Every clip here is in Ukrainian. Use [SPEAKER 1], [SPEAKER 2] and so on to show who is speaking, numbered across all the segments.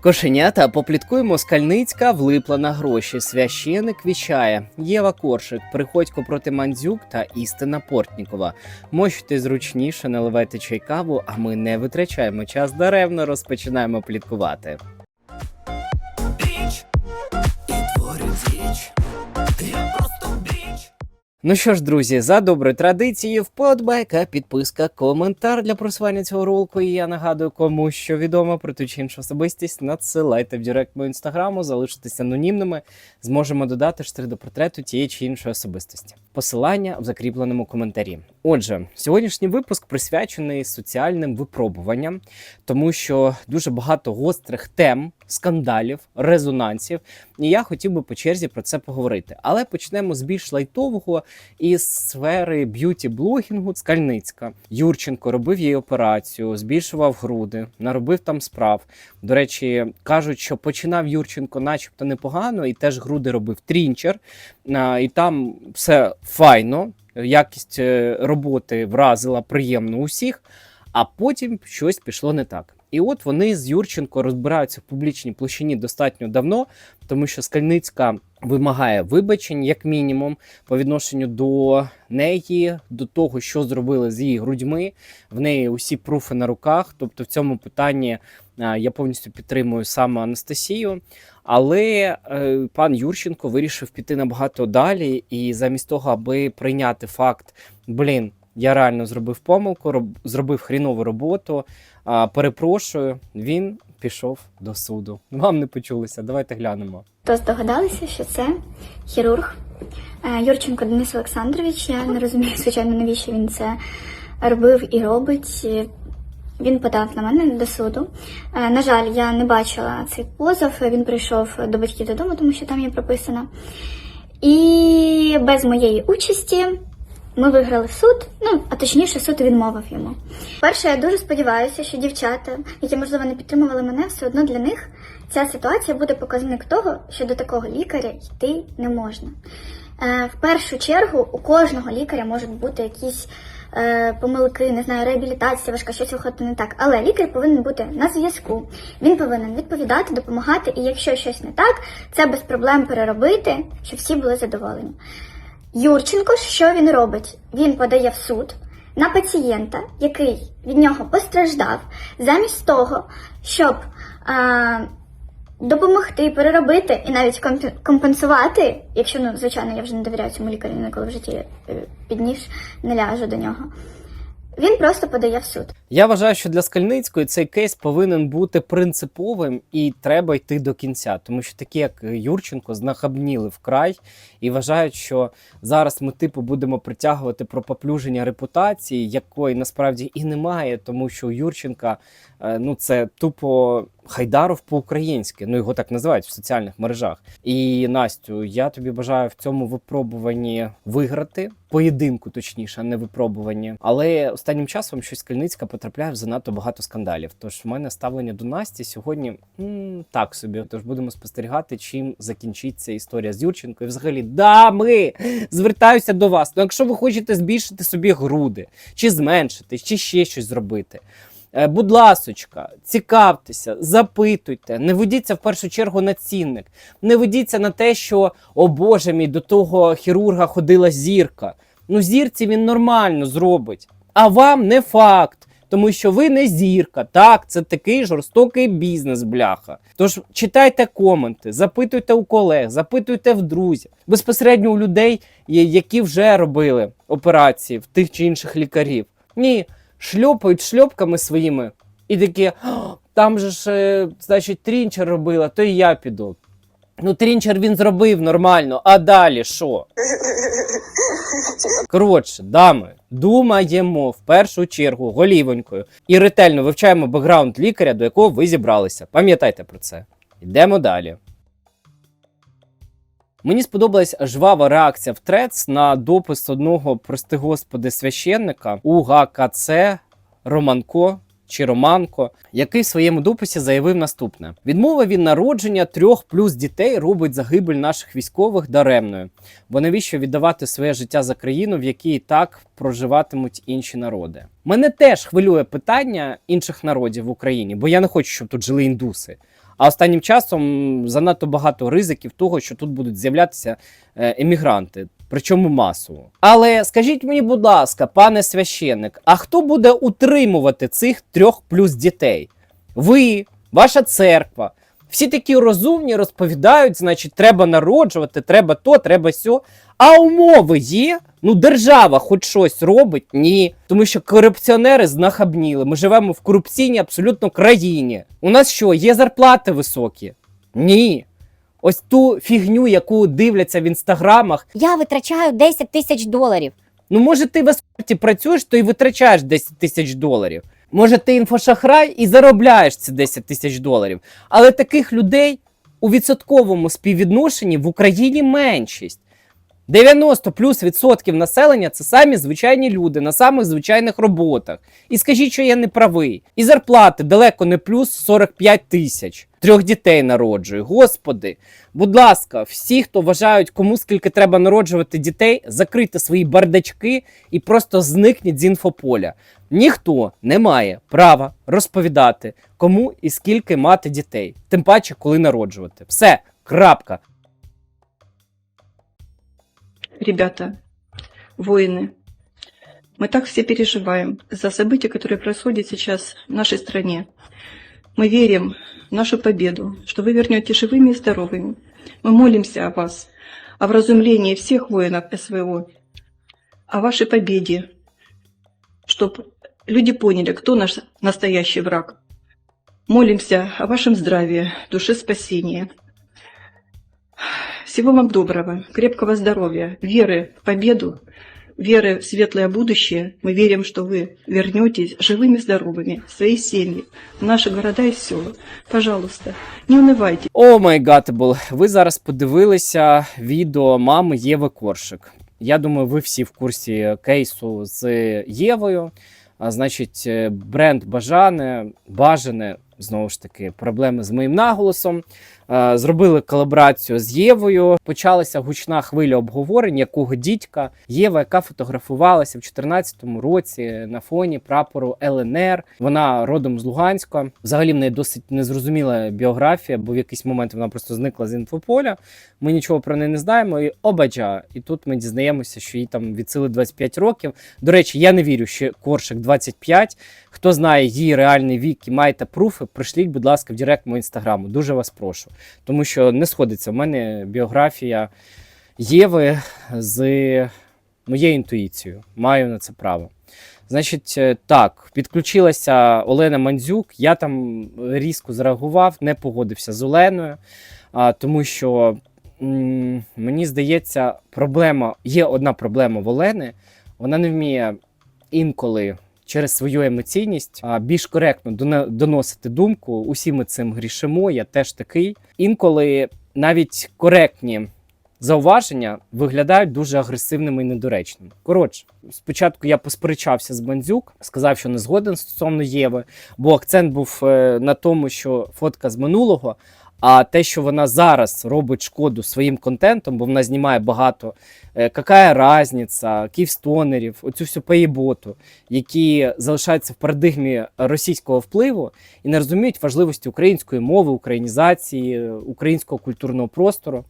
[SPEAKER 1] Кошенята попліткуємо Скальницька влипла на гроші. Священик віщає. Єва Коршик, Приходько проти Мандзюк та Істина Портнікова. Мощте зручніше, наливайте чай каву, а ми не витрачаємо час даремно, розпочинаємо пліткувати. Ну що ж, друзі, за доброю традицією, вподобайка, підписка, коментар для просування цього ролику. І я нагадую, кому що відомо про ту чи іншу особистість, надсилайте в директ мою інстаграму, залишитися анонімними. Зможемо додати штрих до портрету тієї чи іншої особистості. Посилання в закріпленому коментарі. Отже, сьогоднішній випуск присвячений соціальним випробуванням, тому що дуже багато гострих тем, скандалів, резонансів. І я хотів би по черзі про це поговорити. Але почнемо з більш лайтового із сфери б'юті-блогінгу Скальницька. Юрченко робив їй операцію, збільшував груди, наробив там справ. До речі, кажуть, що починав Юрченко, начебто непогано, і теж груди робив трінчер. І там все файно, якість е, роботи вразила приємно усіх, а потім щось пішло не так. І от вони з Юрченко розбираються в публічній площині достатньо давно, тому що Скальницька вимагає вибачень, як мінімум, по відношенню до неї, до того, що зробили з її грудьми. В неї усі пруфи на руках. Тобто, в цьому питанні а, я повністю підтримую саме Анастасію. Але е, пан Юрченко вирішив піти набагато далі, і замість того, аби прийняти факт, блін, я реально зробив помилку, роб, зробив хрінову роботу. А, перепрошую, він пішов до суду. Вам не почулося. Давайте глянемо.
[SPEAKER 2] То здогадалися, що це хірург е, Юрченко Денис Олександрович. Я не розумію, звичайно, навіщо він це робив і робить. Він подав на мене до суду. Е, На жаль, я не бачила цей позов. Він прийшов до батьків додому, тому що там є прописано. І без моєї участі ми виграли суд. Ну, а точніше, суд відмовив йому. Перше, я дуже сподіваюся, що дівчата, які можливо не підтримували мене, все одно для них ця ситуація буде показник того, що до такого лікаря йти не можна. Е, в першу чергу у кожного лікаря можуть бути якісь е, помилки, не знаю, реабілітація, важка щось виходить не так. Але лікар повинен бути на зв'язку. Він повинен відповідати, допомагати, і якщо щось не так, це без проблем переробити, щоб всі були задоволені. Юрченко, що він робить? Він подає в суд на пацієнта, який від нього постраждав, замість того, щоб а, допомогти, переробити і навіть комп- компенсувати, якщо, ну, звичайно, я вже не довіряю цьому лікарю, ніколи в житті е, під ніж не ляжу до нього. Він просто подає в суд.
[SPEAKER 1] Я вважаю, що для Скальницької цей кейс повинен бути принциповим і треба йти до кінця, тому що такі, як Юрченко, знахабніли вкрай і вважають, що зараз ми типу будемо притягувати про поплюження репутації, якої насправді і немає, тому що у Юрченка е, ну це тупо. Хайдаров по-українськи, ну його так називають в соціальних мережах. І Настю, я тобі бажаю в цьому випробуванні виграти поєдинку, точніше, а не випробуванні. Але останнім часом щось Скальницька потрапляє в занадто багато скандалів. Тож в мене ставлення до Насті сьогодні м, так собі. Тож будемо спостерігати, чим закінчиться історія з Юрченко. І взагалі, дами, звертаюся до вас. Ну, якщо ви хочете збільшити собі груди, чи зменшити, чи ще щось зробити. Е, Будь ласочка, цікавтеся, запитуйте, не ведіться в першу чергу на цінник, не ведіться на те, що о Боже мій, до того хірурга ходила зірка. Ну, зірці він нормально зробить, а вам не факт. Тому що ви не зірка, так, це такий жорстокий бізнес, бляха. Тож читайте коменти, запитуйте у колег, запитуйте в друзів, безпосередньо у людей, які вже робили операції в тих чи інших лікарів. Ні, шльопають шльопками своїми і такі, там же ж, е, значить, трінчер робила, то і я піду. Ну, трінчер він зробив нормально, а далі що? Коротше, дами, думаємо в першу чергу голівонькою і ретельно вивчаємо бекграунд лікаря, до якого ви зібралися. Пам'ятайте про це. Йдемо далі. Мені сподобалась жвава реакція в Трец на допис одного, прости господи, священника УГКЦ Романко чи Романко, який в своєму дописі заявив наступне: відмова від народження трьох плюс дітей робить загибель наших військових даремною. Бо навіщо віддавати своє життя за країну, в якій так проживатимуть інші народи? Мене теж хвилює питання інших народів в Україні, бо я не хочу, щоб тут жили індуси. А останнім часом занадто багато ризиків того, що тут будуть з'являтися е, емігранти, причому масово. Але скажіть мені, будь ласка, пане священник, а хто буде утримувати цих трьох плюс дітей? Ви, ваша церква. Всі такі розумні розповідають, значить, треба народжувати, треба то, треба сьо. А умови є? Ну, держава хоч щось робить? Ні. Тому що корупціонери знахабніли. Ми живемо в корупційній абсолютно країні. У нас що, є зарплати високі? Ні. Ось ту фігню, яку дивляться в інстаграмах.
[SPEAKER 3] Я витрачаю 10 тисяч доларів.
[SPEAKER 1] Ну, може, ти в асфальті працюєш, то і витрачаєш 10 тисяч доларів. Може, ти інфошахрай і заробляєш ці 10 тисяч доларів. Але таких людей у відсотковому співвідношенні в Україні меншість. 90 плюс відсотків населення це самі звичайні люди на самих звичайних роботах. І скажіть, що я не правий. І зарплати далеко не плюс 45 тисяч. Трьох дітей народжує. Господи, будь ласка, всі, хто вважають, кому скільки треба народжувати дітей, закрийте свої бардачки і просто зникніть з інфополя. Ніхто не має права розповідати, кому і скільки мати дітей, тим паче, коли народжувати. Все, крапка.
[SPEAKER 4] Ребята, воины, мы так все переживаем за события, которые происходят сейчас в нашей стране. Мы верим в нашу победу, что вы вернете живыми и здоровыми. Мы молимся о вас, о вразумлении всех воинов СВО, о вашей победе, чтобы люди поняли, кто наш настоящий враг. Молимся о вашем здравии, душе спасения. Всего вам доброго, крепкого здоровья, веры в победу, веры в светлое будущее. Мы верим, что вы вернетесь живыми, здоровыми в свои семьи, в наши города и села. Пожалуйста, не унывайте.
[SPEAKER 1] О май гатебл, ви зараз подивилися відео мами Єви Коршик. Я думаю, ви всі в курсі кейсу з Євою. А, значить, е, бренд Бажане, Бажане, знову ж таки, проблеми з моїм наголосом. Е, Зробили колаборацію з Євою. Почалася гучна хвиля обговорень, якого дідька Єва, яка фотографувалася в 2014 році на фоні прапору ЛНР. Вона родом з Луганська. Взагалі в неї досить незрозуміла біографія, бо в якийсь момент вона просто зникла з інфополя. Ми нічого про неї не знаємо. І обаджа. І тут ми дізнаємося, що їй там від сили 25 років. До речі, я не вірю, що Коршик 25. Хто знає її реальний вік і маєте пруфи, пришліть, будь ласка, в директ мого інстаграму. Дуже вас прошу. Тому що не сходиться в мене біографія Єви з моєю інтуїцією. Маю на це право. Значить, е, так, підключилася Олена Мандзюк. Я там різко зреагував, не погодився з Оленою, а, тому що мені здається, проблема є одна проблема в Олени. Вона не вміє інколи через свою емоційність більш коректно доносити думку. Усі ми цим грішимо. Я теж такий. Інколи навіть коректні зауваження виглядають дуже агресивними і недоречними. Коротше, спочатку я посперечався з Бандзюк, сказав, що не згоден стосовно Єви, бо акцент був е, на тому, що фотка з минулого. А те, що вона зараз робить шкоду своїм контентом, бо вона знімає багато е, какая разниця, київстонерів, оцю всю поєботу, які залишаються в парадигмі російського впливу і не розуміють важливості української мови, українізації, українського культурного простору.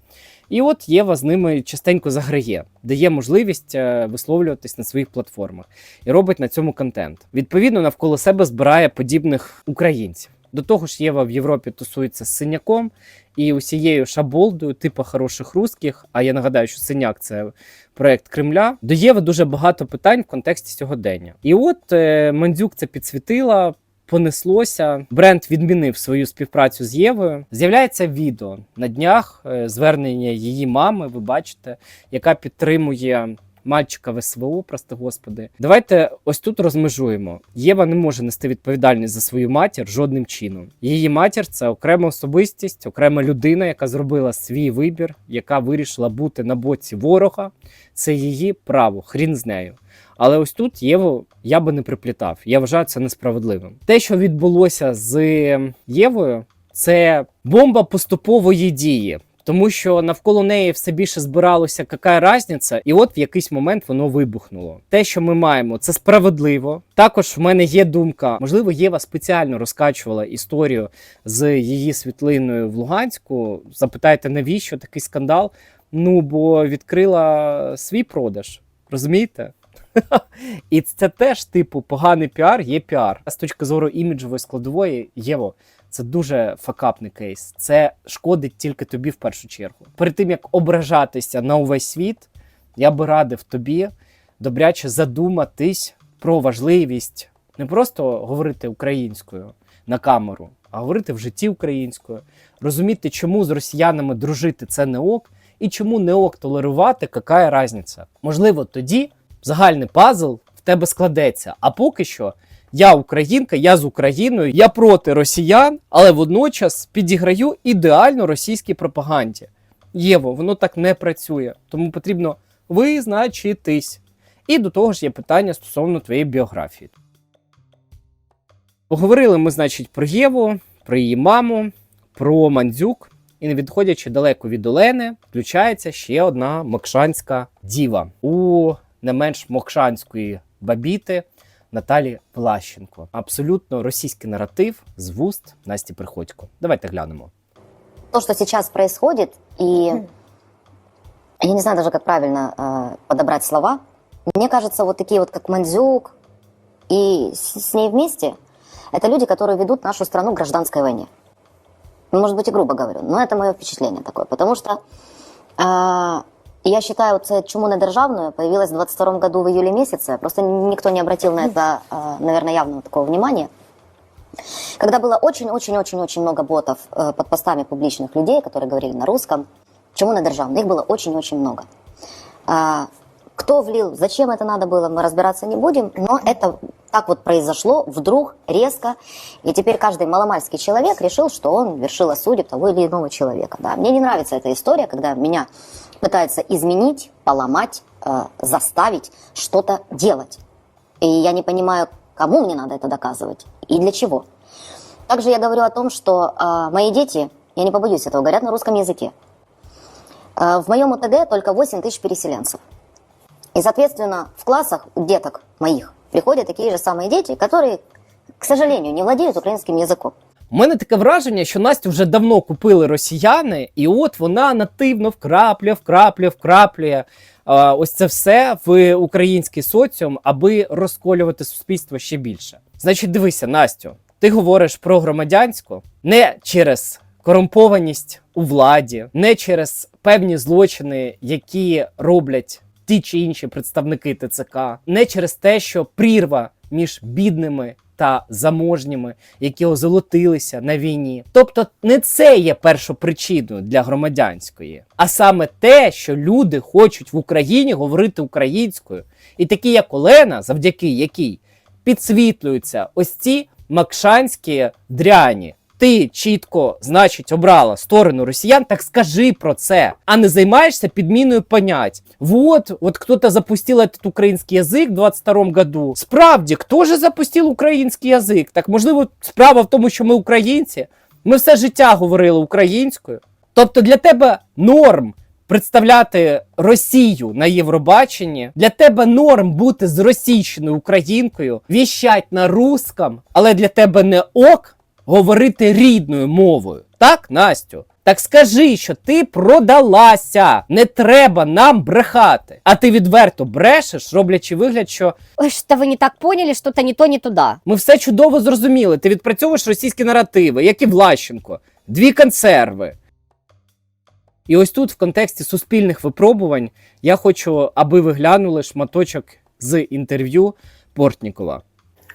[SPEAKER 1] І от Єва з ними частенько заграє, дає можливість е, висловлюватись на своїх платформах і робить на цьому контент. Відповідно, навколо себе збирає подібних українців. До того ж, Єва в Європі тусується з синяком і усією шаболдою, типу хороших русських. А я нагадаю, що синяк це проект Кремля. До Єви дуже багато питань в контексті сьогодення. І от е, Мандзюк це підсвітила. Понеслося, бренд відмінив свою співпрацю з Євою. З'являється відео на днях е, звернення її мами. Ви бачите, яка підтримує мальчика в СВО, прости господи. Давайте ось тут розмежуємо. Єва не може нести відповідальність за свою матір жодним чином. Її матір це окрема особистість, окрема людина, яка зробила свій вибір, яка вирішила бути на боці ворога. Це її право, хрін з нею. Але ось тут Єву я би не приплітав. Я вважаю це несправедливим. Те, що відбулося з Євою, це бомба поступової дії. Тому що навколо неї все більше збиралося, яка різниця, і от в якийсь момент воно вибухнуло. Те, що ми маємо, це справедливо. Також в мене є думка, можливо, Єва спеціально розкачувала історію з її світлиною в Луганську. Запитайте, навіщо такий скандал? Ну, бо відкрила свій продаж. Розумієте? І це теж, типу, поганий піар є піар. З точки зору іміджової складової, Єво, це дуже факапний кейс. Це шкодить тільки тобі в першу чергу. Перед тим як ображатися на увесь світ, я би радив тобі добряче задуматись про важливість не просто говорити українською на камеру, а говорити в житті українською, розуміти, чому з росіянами дружити це не ок, і чому не ок толерувати, яка різниця. Можливо, тоді загальний пазл в тебе складеться. А поки що я українка, я з Україною, я проти росіян, але водночас підіграю ідеально російській пропаганді. Єво, воно так не працює, тому потрібно визначитись. І до того ж є питання стосовно твоєї біографії. Поговорили ми, значить, про Єву, про її маму, про Мандзюк. І не відходячи далеко від Олени, включається ще одна мокшанська діва у не менш мокшанської бабіти Наталі Влащенко. Абсолютно російський наратив з вуст Насті Приходько. Давайте глянемо.
[SPEAKER 3] То, что сейчас происходит, и я не знаю даже, как правильно э, подобрать слова. Мне кажется, вот такие вот, как Мандзюк и с, с ней вместе, это люди, которые ведут нашу страну к гражданской войне. Ну, Может быть, и грубо говорю, но это мое впечатление такое. Потому что э, я считаю, це чуму недержавную появилась в 22 году в июле месяце. Просто никто не обратил на это, э, наверное, явного такого внимания. Когда было очень-очень-очень-очень много ботов э, под постами публичных людей, которые говорили на русском, чему на державном, их было очень-очень много. А, кто влил, зачем это надо было, мы разбираться не будем, но это так вот произошло вдруг, резко, и теперь каждый маломальский человек решил, что он вершила судеб того или иного человека. Да. Мне не нравится эта история, когда меня пытаются изменить, поломать, э, заставить что-то делать. И я не понимаю, кому мне надо это доказывать и для чего. Также я говорю о том, что э, мои дети, я не побоюсь этого, говорят на русском языке. Э, в моем ОТГ только 8 тысяч переселенцев. И, соответственно, в классах деток моих приходят такие же самые дети, которые, к сожалению, не владеют украинским языком.
[SPEAKER 1] У мене таке враження, що Настю вже давно купили росіяни, і от вона нативно вкраплює, вкраплює, вкраплює е, ось це все в український соціум, аби розколювати суспільство ще більше. Значить, дивися, Настю, ти говориш про громадянську не через корумпованість у владі, не через певні злочини, які роблять ті чи інші представники ТЦК, не через те, що прірва між бідними та заможніми, які озолотилися на війні. Тобто, не це є першопричиною для громадянської, а саме те, що люди хочуть в Україні говорити українською, і такі, як Олена, завдяки якій підсвітлюються ось ці макшанські дряні. Ти чітко, значить, обрала сторону росіян, так скажи про це, а не займаєшся підміною понять. Вот, вот кто-то запустил этот украинский язык в 22 году. Справді, хто же запустив український язик? Так можливо, справа в тому, що ми українці. Ми все життя говорили українською. Тобто для тебе норм представляти Росію на Євробаченні, для тебе норм бути зросійщеною українкою, віщать на русском, але для тебе не ок говорити рідною мовою. Так, Настю? Так скажи, що ти продалася. Не треба нам брехати. А ти відверто брешеш, роблячи вигляд, що
[SPEAKER 3] Ой, что вы не так поняли, что-то не то, не туда.
[SPEAKER 1] ми все чудово зрозуміли. Ти відпрацьовуєш російські наративи, як і Влащенко, дві консерви. І ось тут, в контексті суспільних випробувань, я хочу, аби ви глянули шматочок з інтерв'ю Портнікова.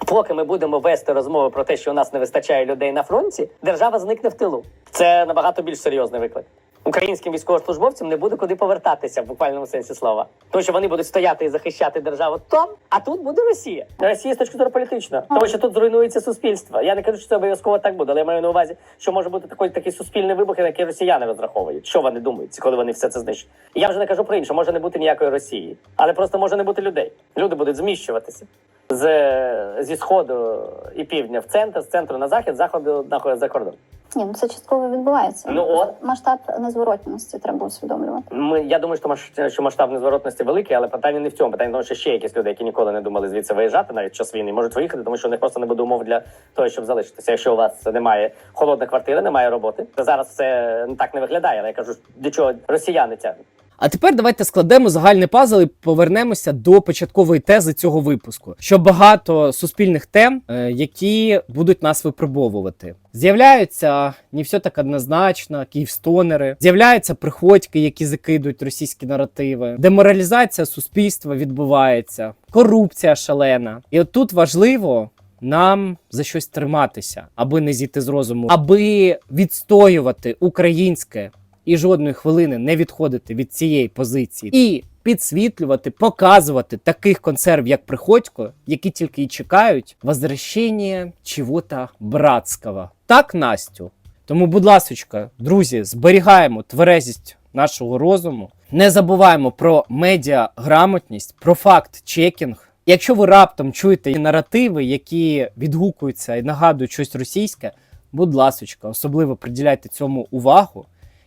[SPEAKER 5] Поки ми будемо вести розмови про те, що у нас не вистачає людей на фронті, держава зникне в тилу. Це набагато більш серйозний виклик. Українським військовослужбовцям не буде куди повертатися в буквальному сенсі слова, тому що вони будуть стояти і захищати державу там, а тут буде Росія. Росія з точки зору політичної, тому що тут зруйнується суспільство. Я не кажу, що це обов'язково так буде, але я маю на увазі, що може бути такий, такий суспільний вибух, на який росіяни розраховують. Що вони думають, коли вони все це знищать? Я вже не кажу про інше, може не бути ніякої Росії, але просто може не бути людей. Люди будуть зміщуватися з, зі сходу і півдня в центр, з центру на захід, з заходу на за кордон.
[SPEAKER 6] Ні, ну це частково відбувається.
[SPEAKER 5] Ну от.
[SPEAKER 6] масштаб незворотності треба усвідомлювати.
[SPEAKER 5] Ми я думаю, що маш, що масштаб незворотності великий, але питання не в цьому. Питання в тому, що ще якісь люди, які ніколи не думали звідси виїжджати, навіть час війни, можуть виїхати, тому що у них просто не буде умов для того, щоб залишитися. Якщо у вас немає холодної квартири, немає роботи, то зараз це так не виглядає. Але я кажу, для чого росіяни тягнуть.
[SPEAKER 1] А тепер давайте складемо загальний пазл і повернемося до початкової тези цього випуску. Що багато суспільних тем, е, які будуть нас випробовувати. З'являються не все так однозначно, київстонери, з'являються приходьки, які закидують російські наративи, деморалізація суспільства відбувається, корупція шалена. І от тут важливо нам за щось триматися, аби не зійти з розуму, аби відстоювати українське і жодної хвилини не відходити від цієї позиції і підсвітлювати, показувати таких консерв, як Приходько, які тільки й чекають возвращення чого-то братського. Так, Настю. Тому, будь ласочка, друзі, зберігаємо тверезість нашого розуму, не забуваємо про медіаграмотність, про факт-чекінг. Якщо ви раптом чуєте наративи, які відгукуються і нагадують щось російське, будь ласочка, особливо приділяйте цьому увагу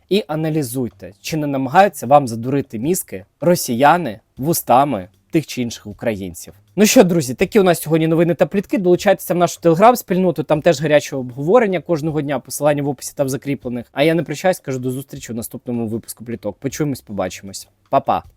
[SPEAKER 1] і аналізуйте, чи не намагаються вам задурити мізки росіяни вустами тих чи інших українців. Ну що, друзі, такі у нас сьогодні новини та плітки. Долучайтеся в нашу телеграм-спільноту, там теж гаряче обговорення кожного дня, посилання в описі та в закріплених. А я не прощаюсь, кажу до зустрічі у наступному випуску пліток. Почуємось, побачимось. Па-па!